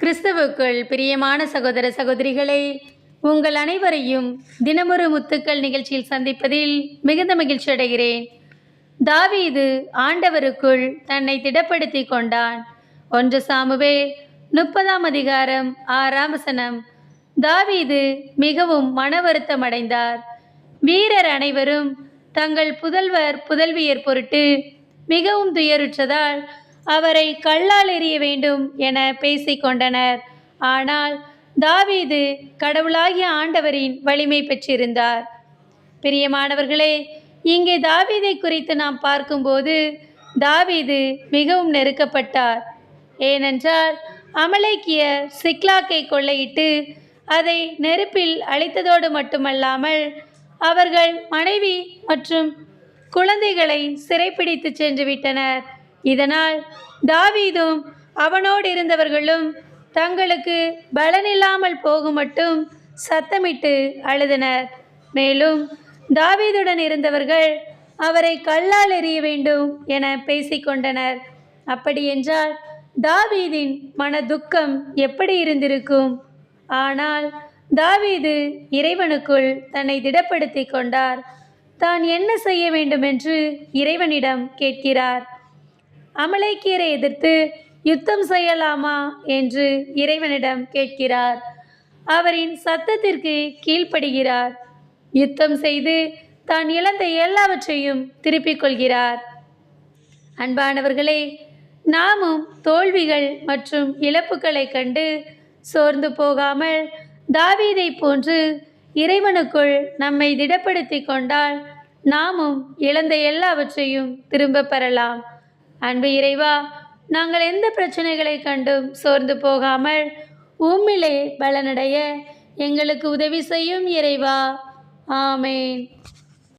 கிறிஸ்தவுக்குள் பிரியமான சகோதர சகோதரிகளை உங்கள் அனைவரையும் தினமொரு முத்துக்கள் நிகழ்ச்சியில் சந்திப்பதில் மிகுந்த மகிழ்ச்சி அடைகிறேன். தாவீது ஆண்டவருக்குள் தன்னை திடப்படுத்தி கொண்டான். ஒன்று சாமுவே முப்பதாம் அதிகாரம் ஆறாம் வசனம். தாவீது மிகவும் மன வருத்தம் அடைந்தார். வீரர் அனைவரும் தங்கள் புதல்வர் புதல்வியர் பொருட்டு மிகவும் துயருற்றதால் அவரை கல்லால் எறிய வேண்டும் என பேசிக்கொண்டனர். ஆனால் தாவீது கடவுளாகிய ஆண்டவரின் வலிமை பெற்றிருந்தார். பிரியமானவர்களே இங்கே தாவீதை குறித்து நாம் பார்க்கும்போது தாவீது மிகவும் நெருக்கப்பட்டார். ஏனென்றால் அமலேக்கிய சிக்லாக்கை கொள்ளையிட்டு அதை நெருப்பில் அழித்ததோடு மட்டுமல்லாமல் அவர்கள் மனைவி மற்றும் குழந்தைகளை சிறைப்பிடித்து சென்று விட்டனர் இதனால் தாவீதும் அவனோடு இருந்தவர்களும் தங்களுக்கு பலனில்லாமல் போகும் மட்டும் சத்தமிட்டு அழுதனர். மேலும் தாவீதுடன் இருந்தவர்கள் அவரை கல்லால் எறிய வேண்டும் என பேசிக்கொண்டனர். அப்படியென்றால் தாவீதின் மன துக்கம் எப்படி இருந்திருக்கும்? ஆனால் தாவீது இறைவனுக்குள் தன்னை திடப்படுத்தி கொண்டார். தான் என்ன செய்ய வேண்டும் என்று இறைவனிடம் கேட்கிறார். அமலேக்கியரை எதிர்த்து யுத்தம் செய்யலாமா என்று இறைவனிடம் கேட்கிறார். அவரின் சத்தத்திற்கு கீழ்ப்படுகிறார். யுத்தம் செய்து தான் இழந்த எல்லாவற்றையும் திருப்பிக் கொள்கிறார். அன்பானவர்களே நாமும் தோல்விகள் மற்றும் இழப்புகளை கண்டு சோர்ந்து போகாமல் தாவீதை போன்று இறைவனுக்குள் நம்மை திடப்படுத்தி கொண்டால் நாமும் இழந்த எல்லாவற்றையும் திரும்ப பெறலாம். அன்பு இறைவா நாங்கள் எந்த பிரச்சனைகளை கண்டும் சோர்ந்து போகாமல் உம்மிலே பலனடைய எங்களுக்கு உதவி செய்யும் இறைவா. ஆமேன்.